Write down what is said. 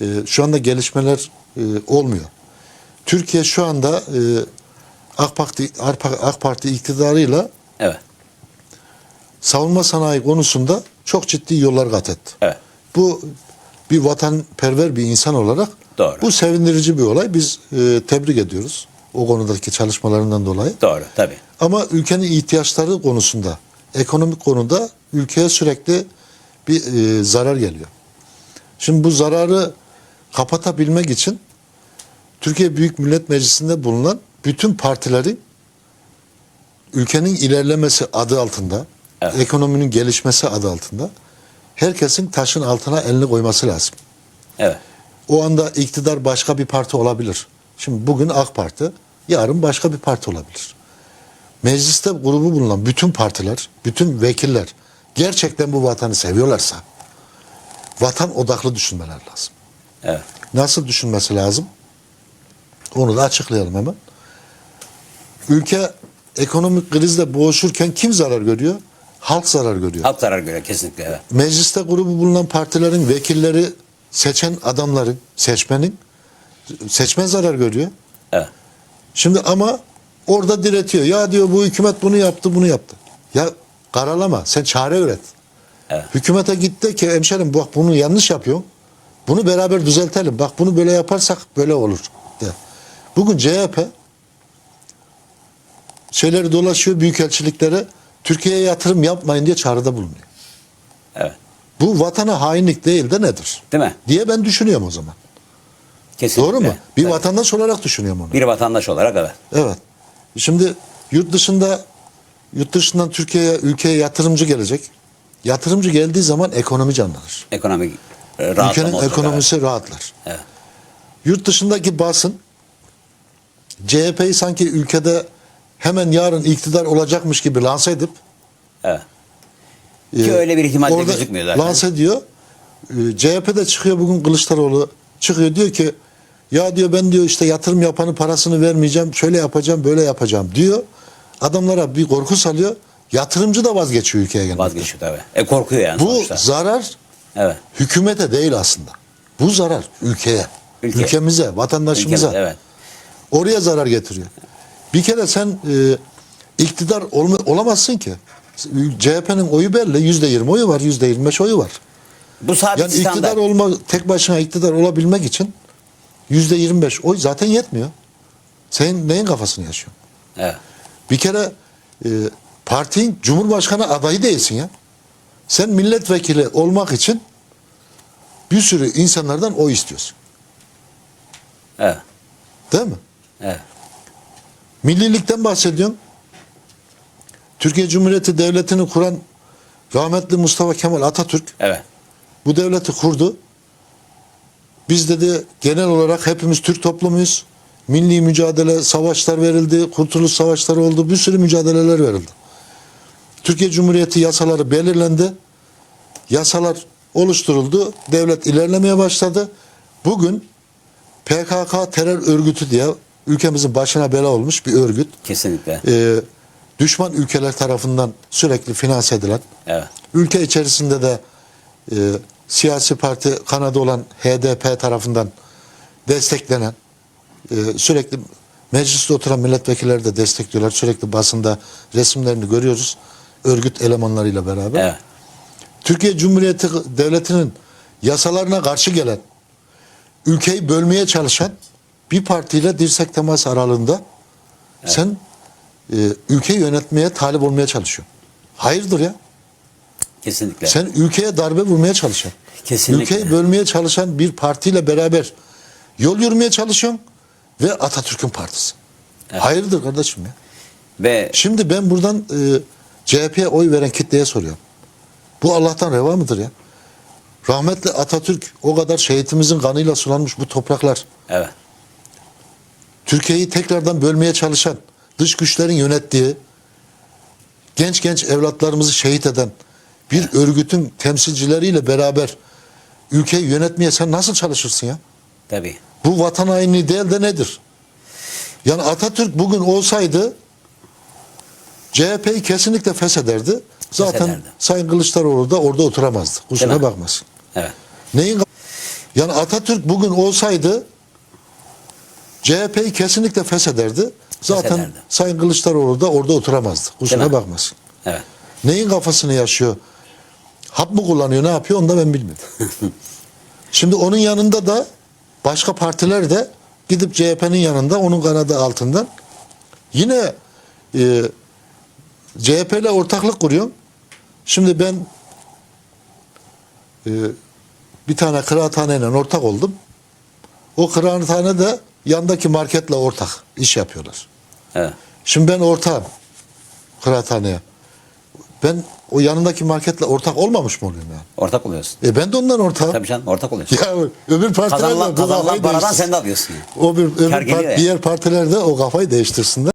e, şu anda gelişmeler e, olmuyor. Türkiye şu anda e, AK Parti AK Parti iktidarıyla Evet. savunma sanayi konusunda çok ciddi yollar kat etti. Evet. Bu bir vatanperver bir insan olarak Doğru. bu sevindirici bir olay. Biz e, tebrik ediyoruz o konudaki çalışmalarından dolayı. Doğru tabii. Ama ülkenin ihtiyaçları konusunda, ekonomik konuda ülkeye sürekli bir e, zarar geliyor. Şimdi bu zararı kapatabilmek için Türkiye Büyük Millet Meclisi'nde bulunan bütün partilerin ülkenin ilerlemesi adı altında, Evet. ekonominin gelişmesi adı altında herkesin taşın altına elini koyması lazım. Evet. O anda iktidar başka bir parti olabilir. Şimdi bugün AK Parti, yarın başka bir parti olabilir. Mecliste grubu bulunan bütün partiler, bütün vekiller gerçekten bu vatanı seviyorlarsa vatan odaklı düşünmeler lazım. Evet. Nasıl düşünmesi lazım? Onu da açıklayalım hemen. Ülke ekonomik krizle boğuşurken kim zarar görüyor? Halk zarar görüyor. Halk zarar görüyor kesinlikle. Evet. Mecliste grubu bulunan partilerin vekilleri seçen adamların, seçmenin seçmen zarar görüyor. Evet. Şimdi ama orada diretiyor. Ya diyor bu hükümet bunu yaptı, bunu yaptı. Ya karalama, sen çare üret. Evet. Hükümete git de ki hemşerim bak bunu yanlış yapıyorsun. Bunu beraber düzeltelim. Bak bunu böyle yaparsak böyle olur. De. Bugün CHP şeyleri dolaşıyor büyükelçiliklere Türkiye'ye yatırım yapmayın diye çağrıda bulunuyor. Evet. Bu vatana hainlik değil de nedir? Değil mi? Diye ben düşünüyorum o zaman. Kesinlikle. Doğru mu? Bir Tabii. vatandaş olarak düşünüyorum onu. Bir vatandaş olarak evet. Evet. Şimdi yurt dışında yurt dışından Türkiye'ye ülkeye yatırımcı gelecek. Yatırımcı geldiği zaman ekonomi canlanır. Ekonomik e, rahatlama Ülkenin ekonomisi rahatlar. Evet. Yurt dışındaki basın CHP'yi sanki ülkede hemen yarın iktidar olacakmış gibi lanse edip Evet. Ki öyle bir ihtimal de gözükmüyor zaten. Lanse ediyor. Ee, CHP de çıkıyor bugün Kılıçdaroğlu çıkıyor diyor ki ya diyor ben diyor işte yatırım yapanın parasını vermeyeceğim şöyle yapacağım böyle yapacağım diyor. Adamlara bir korku salıyor. Yatırımcı da vazgeçiyor ülkeye gelmekten. Vazgeçiyor tabii. E korkuyor yani Bu sonuçta. zarar Evet. hükümete değil aslında. Bu zarar ülkeye, Ülke. ülkemize, vatandaşımıza. Ülkemiz, evet. Oraya zarar getiriyor. Bir kere sen e, iktidar olma, olamazsın ki. CHP'nin oyu belli. Yüzde yirmi oyu var. Yüzde yirmi beş oyu var. Bu sabit Yani standart. iktidar olma, tek başına iktidar olabilmek için yüzde yirmi beş oy zaten yetmiyor. Senin neyin kafasını yaşıyorsun? Evet. Bir kere e, partinin cumhurbaşkanı adayı değilsin ya. Sen milletvekili olmak için bir sürü insanlardan oy istiyorsun. Evet. Değil mi? Evet. Millilikten bahsediyorsun. Türkiye Cumhuriyeti Devleti'ni kuran rahmetli Mustafa Kemal Atatürk Evet. bu devleti kurdu. Biz dedi genel olarak hepimiz Türk toplumuyuz. Milli mücadele, savaşlar verildi, kurtuluş savaşları oldu, bir sürü mücadeleler verildi. Türkiye Cumhuriyeti yasaları belirlendi. Yasalar oluşturuldu. Devlet ilerlemeye başladı. Bugün PKK terör örgütü diye ülkemizin başına bela olmuş bir örgüt. Kesinlikle. Ee, düşman ülkeler tarafından sürekli finanse edilen, Evet. ülke içerisinde de e, siyasi parti kanadı olan HDP tarafından desteklenen, e, sürekli mecliste oturan milletvekilleri de destekliyorlar. Sürekli basında resimlerini görüyoruz. Örgüt elemanlarıyla beraber. Evet. Türkiye Cumhuriyeti Devleti'nin yasalarına karşı gelen, ülkeyi bölmeye çalışan bir partiyle dirsek temas aralığında sen e, ülkeyi yönetmeye talip olmaya çalışıyorsun. Hayırdır ya? Kesinlikle. Sen ülkeye darbe vurmaya çalışan, Kesinlikle. ülkeyi bölmeye çalışan bir partiyle beraber yol yürümeye çalışıyorsun ve Atatürk'ün partisi. Hayırdır kardeşim ya? Ve Şimdi ben buradan e, CHP'ye oy veren kitleye soruyorum. Bu Allah'tan reva mıdır ya? Rahmetli Atatürk o kadar şehitimizin kanıyla sulanmış bu topraklar. evet. Türkiye'yi tekrardan bölmeye çalışan, dış güçlerin yönettiği, genç genç evlatlarımızı şehit eden bir örgütün temsilcileriyle beraber ülkeyi yönetmeye sen nasıl çalışırsın ya? Tabii. Bu vatan hainliği değil de nedir? Yani Atatürk bugün olsaydı CHP'yi kesinlikle fesederdi. Zaten Feshederdi. Sayın Kılıçdaroğlu da orada oturamazdı. Kusura bakmasın. Evet. Neyin Yani Atatürk bugün olsaydı CHP'yi kesinlikle feshederdi. Zaten Feshederdi. Sayın Kılıçdaroğlu da orada oturamazdı. Kusura bakmasın. Evet. Neyin kafasını yaşıyor? Hap mı kullanıyor, ne yapıyor onu da ben bilmiyorum. Şimdi onun yanında da başka partiler de gidip CHP'nin yanında onun kanadı altından yine e, CHP ile ortaklık kuruyor. Şimdi ben e, bir tane kıraathaneyle ortak oldum. O kıraathane de yandaki marketle ortak iş yapıyorlar. Evet. Şimdi ben ortağım kıraathaneye. Ben o yanındaki marketle ortak olmamış mı oluyorum yani? Ortak oluyorsun. E ben de ondan ortağım. Tabii canım ortak oluyorsun. Ya öbür partiler Kazanılan, bu kazanılan kafayı paradan değiştirsin. sen de alıyorsun. O bir, öbür Kar geliyor part- diğer partiler de o kafayı değiştirsinler.